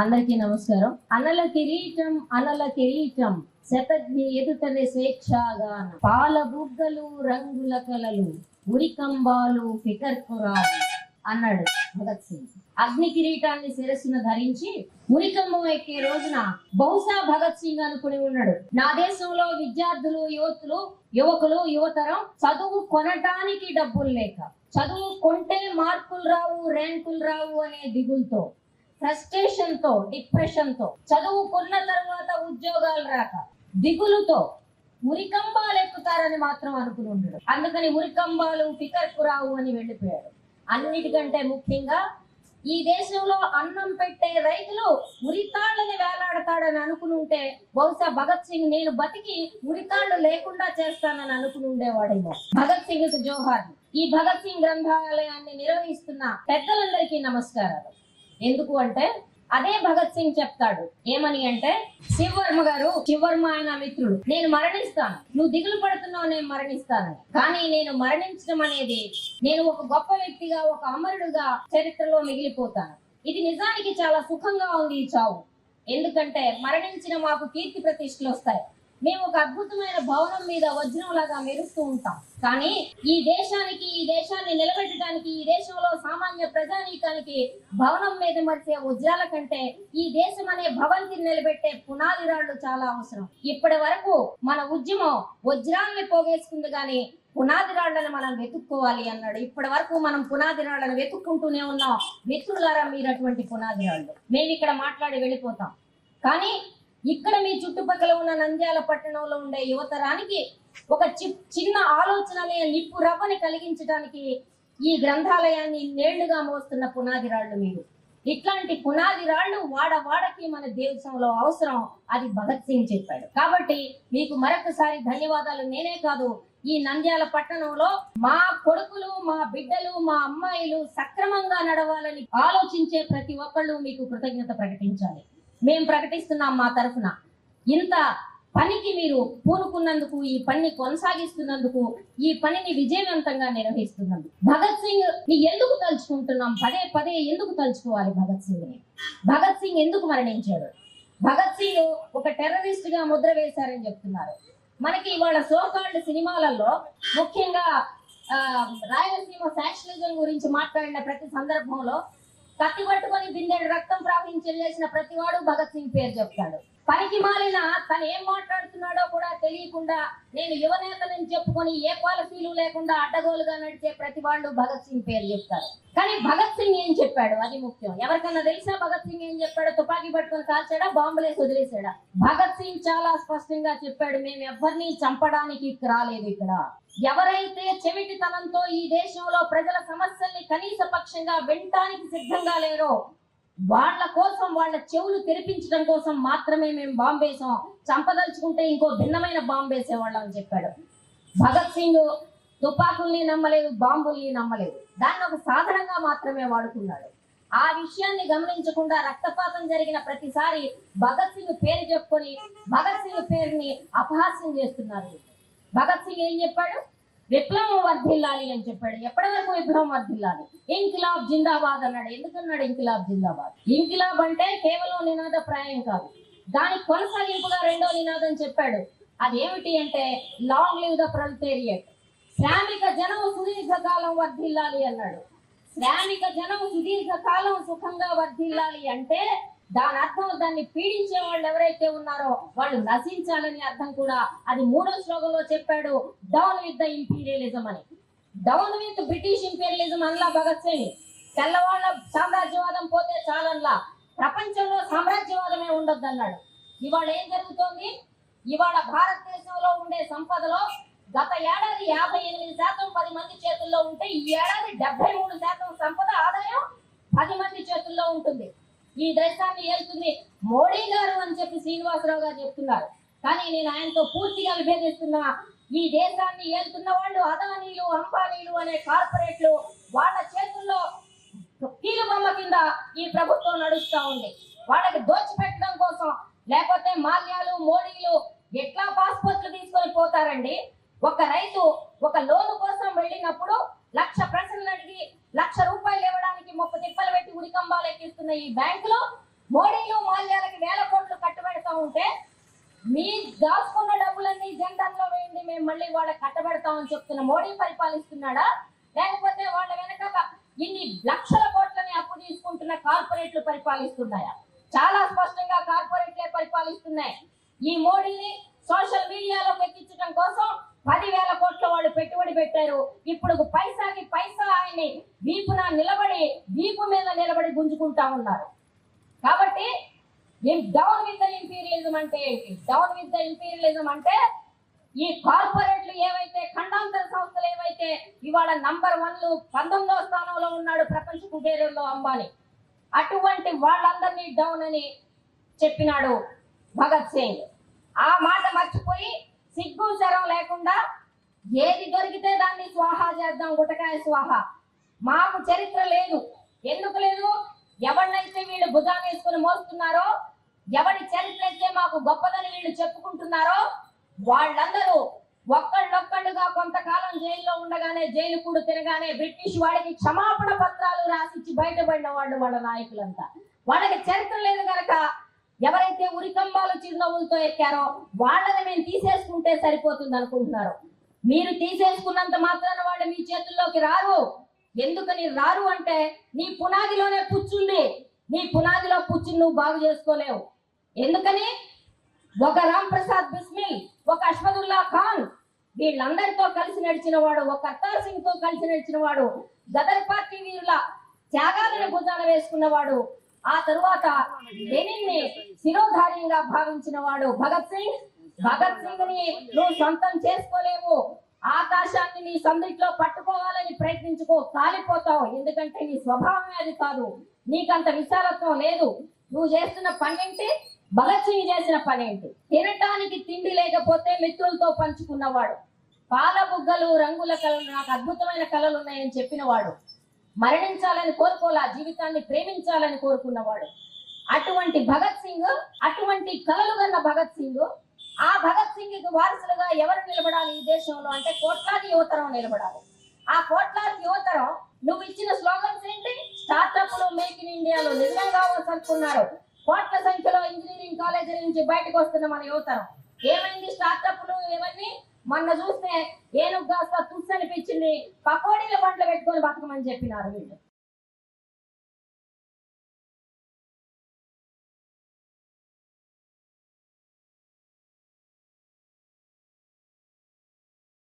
అందరికీ నమస్కారం. అనల కిరీటం అనల కిరీటం శతజ్ఞ ఎదుటనే స్వేచ్ఛాగాన. పాల బుగ్గలు రంగుల కలలు ఉరికంబాలు ఫికర్కురాలు అన్నాడు భగత్ సింగ్. అగ్ని కిరీటాన్ని శిరస్సును ధరించి ఉరికంబం ఎక్కే రోజున బహుశా భగత్ సింగ్ అనుకుని ఉన్నాడు. నా దేశంలో విద్యార్థులు యువతులు యువకులు యువతరం చదువు కొనటానికి డబ్బులు లేక చదువు కొంటే మార్కులు రావు ర్యాంకులు రావు అనే దిగులతో ఫ్రస్ట్రేషన్తో డిప్రెషన్తో చదువుకున్న తర్వాత ఉద్యోగాలు రాక దిగులుతో ఉరికంబాలు ఎక్కుతారని మాత్రం అనుకుని ఉండడు. అందుకని ఉరికంబాలు ఫికర్కు రావు అని వెళ్ళిపోయాడు. అన్నిటికంటే ముఖ్యంగా ఈ దేశంలో అన్నం పెట్టే రైతులు ఉరితాళ్ళని వేలాడతాడని అనుకుని ఉంటే బహుశా భగత్ సింగ్ నేను బతికి ఉరితాళ్ళు లేకుండా చేస్తానని అనుకుని ఉండేవాడేమో. భగత్ సింగ్ జోహార్. ఈ భగత్ సింగ్ గ్రంథాలయాన్ని నిర్వహిస్తున్న పెద్దలందరికీ నమస్కారాలు. ఎందుకు అంటే అదే భగత్ సింగ్ చెప్తాడు. ఏమని అంటే శివవర్మ గారు శివవర్మ ఆయన మిత్రుడు. నేను మరణిస్తాను. నువ్వు దిగులు పడుతున్నావు నేను మరణిస్తాను కానీ నేను మరణించడం అనేది నేను ఒక గొప్ప వ్యక్తిగా ఒక అమరుడుగా చరిత్రలో మిగిలిపోతాను. ఇది నిజానికి చాలా సుఖంగా ఉంది ఈ చావు. ఎందుకంటే మరణించిన మాకు కీర్తి ప్రతిష్టలు వస్తాయి. మేము ఒక అద్భుతమైన భవనం మీద వజ్రంలాగా మెరుస్తూ ఉంటాం. కానీ ఈ దేశానికి ఈ దేశాన్ని నిలబెట్టడానికి ఈ దేశంలో సామాన్య ప్రజానీకానికి భవనం మీద మరిసే వజ్రాల కంటే ఈ దేశం అనే భవంతిని నిలబెట్టే పునాది రాళ్ళు చాలా అవసరం. ఇప్పటి వరకు మన ఉద్యమం వజ్రాల్ని పోగేసుకుంది కానీ పునాది రాళ్ళను మనం వెతుక్కోవాలి అన్నాడు. ఇప్పటి వరకు మనం పునాది రాళ్ళను వెతుక్కుంటూనే ఉన్నాం. మిత్రులారా మీరు అటువంటి పునాది రాళ్ళు. మేము ఇక్కడ మాట్లాడి వెళ్ళిపోతాం. కానీ ఇక్కడ మీ చుట్టుపక్కల ఉన్న నంద్యాల పట్టణంలో ఉండే యువతరానికి ఒక చి- చిన్న ఆలోచన నిప్పు రవ్వని కలిగించడానికి ఈ గ్రంథాలయాన్ని నేళ్ళుగా మోస్తున్న పునాది రాళ్ళు మీరు. ఇట్లాంటి పునాది రాళ్ళు వాడ వాడకి మన దేశంలో అవసరం అది భగత్ సింగ్ చెప్పాడు. కాబట్టి మీకు మరొకసారి ధన్యవాదాలు. నేనే కాదు ఈ నంద్యాల పట్టణంలో మా కొడుకులు మా బిడ్డలు మా అమ్మాయిలు సక్రమంగా నడవాలని ఆలోచించే ప్రతి ఒక్కళ్ళు మీకు కృతజ్ఞత ప్రకటించాలి. మేము ప్రకటిస్తున్నాం మా తరఫున. ఇంత పనికి మీరు పూనుకున్నందుకు ఈ పనిని కొనసాగిస్తున్నందుకు ఈ పనిని విజయవంతంగా నిర్వహిస్తున్నందుకు. భగత్ సింగ్ని ఎందుకు తలుచుకుంటున్నాం? పదే పదే ఎందుకు తలుచుకోవాలి భగత్ సింగ్ని? భగత్ సింగ్ ఎందుకు మరణించాడు? భగత్ సింగ్ ఒక టెర్రరిస్ట్గా ముద్ర వేశారని చెప్తున్నారు. మనకి ఇవాళ సోకాల్డ్ సినిమాలలో ముఖ్యంగా రాయలసీమ ఫ్యాక్షనిజం గురించి మాట్లాడిన ప్రతి సందర్భంలో కత్తి పట్టుకొని బిందెడు రక్తం ప్రవహించేసిన ప్రతివాడు భగత్ సింగ్ పేరు చెప్తాడు. పనికి మాలిన తను ఏం మాట్లాడుతున్నాడో కూడా తెలియకుండా నేను యువనేతనని చెప్పుకొని ఏ పాలసీలు లేకుండా అడ్డగోలుగా నడిచే ప్రతి వాళ్ళు భగత్ సింగ్ పేరు చెప్తారు కానీ భగత్ సింగ్ ఏం చెప్పాడు? అది ముఖ్యం. ఎవరికన్నా తెలిసా భగత్ సింగ్ ఏం చెప్పాడు? తుపాకీ పట్టుకొని కాల్చాడా? బాంబులేసి వదిలేసాడా భగత్ సింగ్ చాలా స్పష్టంగా చెప్పాడు మేము ఎవరిని చంపడానికి రాలేదు ఇక్కడ. ఎవరైతే చెవిటితనంతో ఈ దేశంలో ప్రజల సమస్యల్ని కనీస పక్షంగా వినటానికి సిద్ధంగా లేరో. వాళ్ళ కోసం వాళ్ళ చెవులు తెరిపించడం కోసం మాత్రమే మేము బాంబేసాం చంపదలుచుకుంటే ఇంకో భిన్నమైన బాంబేసేవాళ్ళం అని చెప్పాడు. భగత్ సింగ్ తుపాకుల్ని నమ్మలేదు బాంబుల్ని నమ్మలేదు. దాన్ని ఒక సాధనంగా మాత్రమే వాడుకున్నాడు. ఆ విషయాన్ని గమనించకుండా రక్తపాతం జరిగిన ప్రతిసారి భగత్ సింగ్ పేరు చెప్పుకొని భగత్ సింగ్ పేరుని అపహాస్యం చేస్తున్నారు. భగత్ సింగ్ ఏం చెప్పాడు? విప్లవం వర్ధిల్లాలి అని చెప్పాడు. ఎప్పటి వరకు విప్లవం వర్ధిల్లాలి ఇంకిలాబ్ జిందాబాద్ అన్నాడు. ఎందుకన్నాడు ఇంకిలాబ్ జిందాబాద్? ఇంకిలాబ్ అంటే కేవలం నినాదప్రాయం కాదు. దాని కొనసాగింపుగా రెండో నినాదం చెప్పాడు. అదేమిటి అంటే లాంగ్ లివ్ ద ప్రొలెటేరియట్ శ్రామిక జనం సుదీర్ఘకాలం వర్ధిల్లాలి అన్నాడు. శ్రామిక జనం సుదీర్ఘకాలం సుఖంగా వర్ధిల్లాలి అంటే దాని అర్థం దాన్ని పీడించే వాళ్ళు ఎవరైతే ఉన్నారో వాళ్ళు నశించాలని అర్థం కూడా అది మూడో శ్లోకంలో చెప్పాడు డౌన్ విత్ ద ఇంపీరియలిజం అని. డౌన్ విత్ బ్రిటిష్ ఇంపీరియలిజం అనలా భగత్ సింగ్. తెల్లవాళ్ళ సామ్రాజ్యవాదం పోతే చాలన్లా. ప్రపంచంలో సామ్రాజ్యవాదమే ఉండొద్దు అన్నాడు ఇవాళ ఏం జరుగుతోంది? ఇవాళ భారతదేశంలో ఉండే సంపదలో గత ఏడాది యాభై ఎనిమిది శాతం పది మంది చేతుల్లో ఉంటే ఈ ఏడాది డెబ్బై మూడు శాతం సంపద ఆదాయం పది మంది చేతుల్లో ఉంటుంది. ఈ దేశాన్ని ఏలుతుంది మోడీ గారు అని చెప్పి శ్రీనివాసరావు గారు చెప్తున్నారు. కానీ నేను ఆయనతో పూర్తిగా విభేదిస్తున్నా ఈ దేశాన్ని ఏలుతున్న వాళ్ళు అదానీలు అంబానీలు అనే కార్పొరేట్లు వాళ్ళ చేతుల్లో కీలు బొమ్మ కింద ఈ ప్రభుత్వం నడుస్తూ ఉంది. వాళ్ళకి దోచిపెట్టడం కోసం లేకపోతే మాల్యాలు మోడీలు ఎట్లా పాస్పోర్ట్లు తీసుకొని పోతారండి? ఒక రైతు ఒక లోను మోడీ పరిపాలిస్తున్నాడా? లేకపోతే వాళ్ళ వెనక ఇన్ని లక్షల కోట్లని అప్పు తీసుకుంటున్న కార్పొరేట్లు పరిపాలిస్తున్నాయా? చాలా స్పష్టంగా కార్పొరేట్లే పరిపాలిస్తున్నాయి. ఈ మోడీని సోషల్ మీడియాలో ఎక్కించడం కోసం పదివేల కోట్ల వాళ్ళు పెట్టుబడి పెట్టారు. ఇప్పుడు పైసాకి పైసా ఆయన్ని వీపున నిలబడి వీపు మీద నిలబడి గుంజుకుంటా ఉన్నారు. కాబట్టి డౌన్ విత్ ద ఇంపీరియలిజం అంటే ఏంటి? డౌన్ విత్ ద ఇంపీరియలిజం అంటే ఈ కార్పొరేట్లు ఏవైతే ఖండాంతర ఇవాళ నంబర్ వన్లు పంతొమ్మిదవ స్థానంలో ఉన్నాడు ప్రపంచ కుబేరంలో అంబానీ. అటువంటి వాళ్ళందరినీ డౌన్ అని చెప్పినాడు భగత్ సింగ్. ఆ మాట మర్చిపోయి సిగ్గు శరం లేకుండా ఏది దొరికితే దాన్ని స్వాహా చేద్దాం గుటకాయ స్వాహ. మాకు చరిత్ర లేదు. ఎందుకు లేదు? ఎవరినైతే వీళ్ళు భుజాన్ని వేసుకుని మోస్తున్నారో ఎవరి చరిత్ర అయితే మాకు గొప్పదని వీళ్ళు చెప్పుకుంటున్నారో వాళ్ళందరూ ఒక్కళ్ళొక్కళ్ళుగా కొంతకాలం జైల్లో ఉండగానే జైలు కూడా తిరగానే బ్రిటిష్ వాడికి క్షమాపణ పత్రాలు రాసిచ్చి బయటపడిన వాళ్ళు వాళ్ళ నాయకులంతా. వాళ్ళకి చరిత్ర లేదు కనుక ఎవరైతే ఉరికంబాలు చిరునవ్వులతో ఎక్కారో వాళ్ళని మేము తీసేసుకుంటే సరిపోతుంది అనుకుంటున్నారు. మీరు తీసేసుకున్నంత మాత్రాన వాళ్ళు మీ చేతుల్లోకి రారు. ఎందుకని రారు అంటే నీ పునాదిలోనే పుచ్చుంది. నీ పునాదిలో పుచ్చుని నువ్వు బాగు చేసుకోలేవు. ఎందుకని? ఒక రామ్ ప్రసాద్ బిస్మిల్ ఒక అష్మదుల్లా ఖాన్ వీళ్ళందరితో కలిసి నడిచిన వాడు ఒక కర్తార్ సింగ్తో కలిసి నడిచిన వాడు గదర్ పార్టీ వీరుల త్యాగాలను భుజాన వేసుకున్నవాడు ఆ తరువాత లెనిన్ శిరోధార్యంగా భావించిన వాడు భగత్ సింగ్. భగత్ సింగ్ని నువ్వు సొంతం చేసుకోలేవు. ఆకాశాన్ని నీ సందిట్లో పట్టుకోవాలని ప్రయత్నించుకో కాలిపోతావు. ఎందుకంటే నీ స్వభావమే అది కాదు. నీకంత విశాలత్వం లేదు. నువ్వు చేస్తున్న పనేంటి? భగత్ సింగ్ చేసిన పనేంటి? తినటానికి తిండి లేకపోతే మిత్రులతో పంచుకున్నవాడు. పాల బుగ్గలు రంగుల కళలు నాకు అద్భుతమైన కళలు ఉన్నాయని చెప్పినవాడు. మరణించాలని కోరుకోలే ఆ జీవితాన్ని ప్రేమించాలని కోరుకున్నవాడు. అటువంటి భగత్ సింగ్ అటువంటి కళలు కన్న భగత్ సింగ్ ఆ భగత్ సింగ్ వారసులుగా ఎవరు నిలబడాలి ఈ దేశంలో? అంటే కోట్లాది యువతరం నిలబడాలి. ఆ కోట్లాది యువతరం నువ్వు ఇచ్చిన స్లోగన్స్ ఏంటి? స్టార్టప్లు లో మేక్ ఇన్ ఇండియాలో నిజంగా అనుకున్నారు కోట్ల సంఖ్యలో ఇంజనీరింగ్ కాలేజీల నుంచి బయటకు వస్తున్న మన యువతరం. ఏమైంది? స్టార్ట్అప్లు ఇవన్నీ మొన్న చూస్తే ఏనుగు కాస్త తుస్సు అనిపించింది పకోడీల పంటలు పెట్టుకొని బతకమని చెప్పినారు వీళ్ళు.